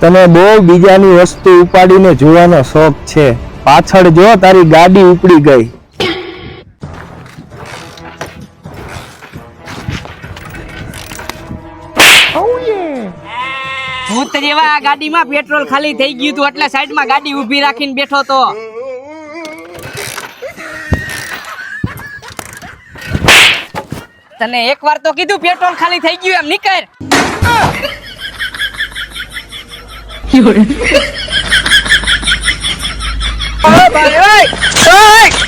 તને બહુ બીજાની વસ્તુ ઉપાડીને જોવાનો શોખ છે. પાછળ જો, તારી ગાડી ઉપડી ગઈ. ભૂત જેવા આ ગાડીમાં પેટ્રોલ ખાલી થઈ ગયું હતું એટલે સાઈડમાં ગાડી ઊભી રાખીને બેઠો તો. તને એક વાર તો કીધું પેટ્રોલ ખાલી થઈ ગયું, એમ નીકળ. ઓય, ઓય.